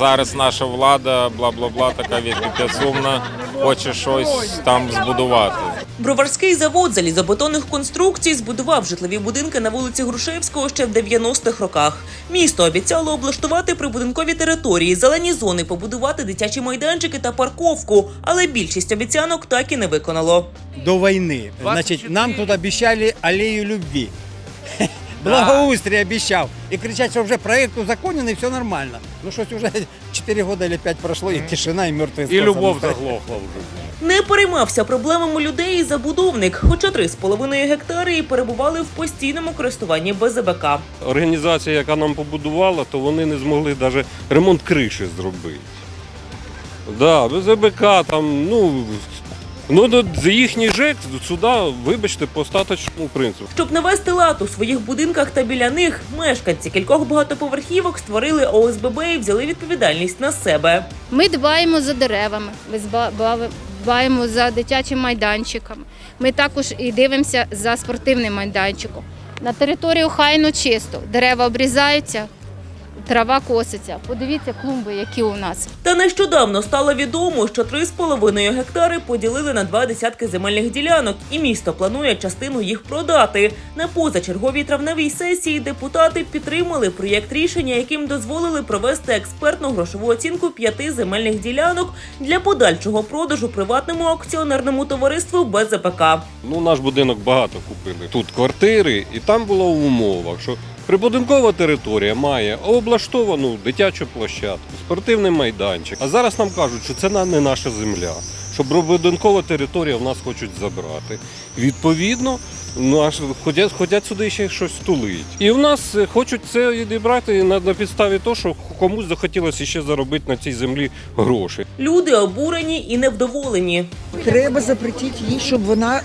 зараз наша влада, бла бла бла, така підсумна, хоче щось там збудувати. Броварський завод залізобетонних конструкцій збудував житлові будинки на вулиці Грушевського ще в 90-х роках. Місто обіцяло облаштувати прибудинкові території, зелені зони, побудувати дитячі майданчики та парковку, але більшість обіцянок так і не виконало. до войны. Значит, нам тут обещали аллею любви. Благоустрий обещал. И кричать, что уже проект узаконен и все нормально. Ну что уже 4 года или 5 прошло, и тишина, и мертвые І любов заглохла вже. Не переймався проблемами людей і забудовник, хоча 3,5 гектари і перебували в постійному користуванні БЗБК. Організація, яка нам побудувала, то вони не змогли навіть ремонт криші зробити. Да, без ЕБК там, ну, ну до- за їхній ЖЕК сюди, вибачте, по остаточному принципу. Щоб навести лад у своїх будинках та біля них, мешканці кількох багатоповерхівок створили ОСББ і взяли відповідальність на себе. Ми дбаємо за деревами, ми дбаємо за дитячим майданчиком. Ми також і дивимося за спортивним майданчиком. На територію хайно чисто, дерева обрізаються, трава коситься. Подивіться клумби, які у нас. Та нещодавно стало відомо, що 3,5 гектари поділили на два десятки земельних ділянок, і місто планує частину їх продати. На позачерговій травневій сесії депутати підтримали проєкт рішення, яким дозволили провести експертну грошову оцінку п'яти земельних ділянок для подальшого продажу приватному акціонерному товариству БЗПК. Ну, наш будинок багато купили. Тут квартири, і там було в умовах, що прибудинкова територія має облаштовану дитячу площадку, спортивний майданчик. А зараз нам кажуть, що це на- не наша земля. Що прибудинкова територія в нас хочуть забрати. Відповідно, ну аж ходять, ходять сюди ще щось тулить. І в нас е, хочуть це відібрати на, на підставі того, що комусь захотілося ще заробити на цій землі гроші. Люди обурені і невдоволені. Треба запретити їй, щоб вона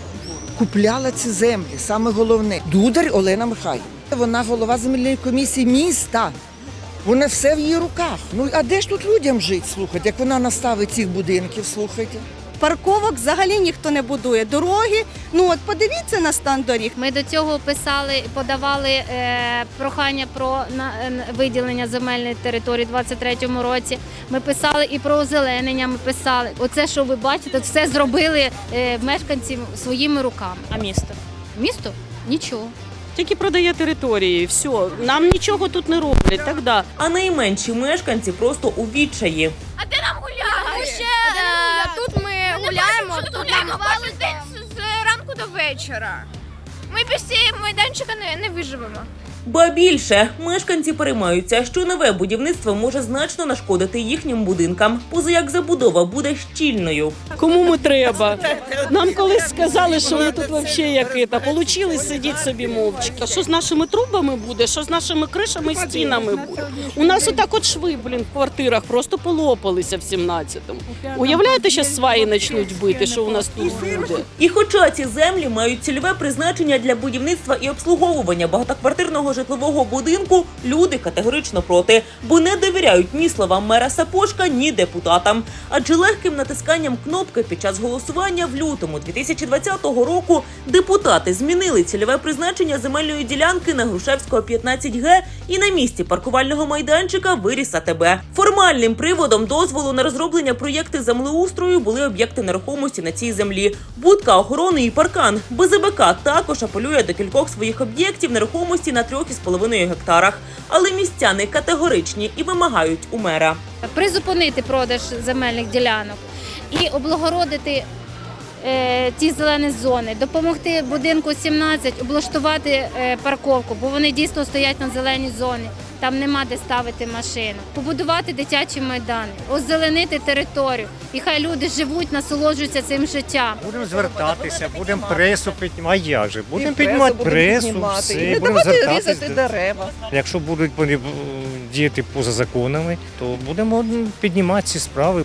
купляла ці землі. Саме головне. Дудар Олена Михайлівна. Вона голова земельної комісії міста. Вона все в її руках. Ну а де ж тут людям жити? Слухайте, як вона наставить цих будинків, слухайте. Парковок взагалі ніхто не будує. Дороги, ну от подивіться на стан доріг. Ми до цього писали, подавали е, прохання про на, е, виділення земельної території у 23-му році. Ми писали і про озеленення. Ми писали. Оце, що ви бачите, все зробили е, мешканці своїми руками. А місто? Місто нічого. Тільки продає території, все. Нам нічого тут не роблять. Так да. А найменші мешканці просто у відчаї. А де Тому ще е, тут ми гуляємо, тут нам день з ранку до вечора. Ми без цієї майданчика не, не виживемо. Ба більше мешканці переймаються, що нове будівництво може значно нашкодити їхнім будинкам, поза як забудова буде щільною. Кому ми треба? Нам колись сказали, що ми тут взагалі як це, получили сидіти собі мовчки. Що з нашими трубами буде, що з нашими кришами і стінами буде. У нас отак от шви, блін, в квартирах просто полопалися в 17-му. Уявляєте, що сваї почнуть бити, що у нас тут буде? І хоча ці землі мають цільове призначення для будівництва і обслуговування багатоквартирного житлового будинку, люди категорично проти, бо не довіряють ні словам мера Сапожка, ні депутатам. Адже легким натисканням кнопки під час голосування в лютому 2020 року депутати змінили цільове призначення земельної ділянки на Грушевського 15Г і на місці паркувального майданчика виріс АТБ. Формальним приводом дозволу на розроблення проєкти землеустрою були об'єкти нерухомості на цій землі. Будка охорони і паркан. БЗБК також апелює до кількох своїх об'єктів нерухомості на 3,5 гектарах. Але містяни категоричні і вимагають у мера. Призупинити продаж земельних ділянок і облагородити ті зелені зони, допомогти будинку 17 облаштувати е, парковку, бо вони дійсно стоять на зеленій зоні. Там нема де ставити машину, побудувати дитячі майдани, озеленити територію. І хай люди живуть, насолоджуються цим життям. Будемо звертатися, будемо пресу піднімати. А як же? Будемо піднімати пресу, піднімати. все, І не будемо давати звертатися. різати дерева. Якщо будуть е, діяти поза законами, то будемо піднімати ці справи.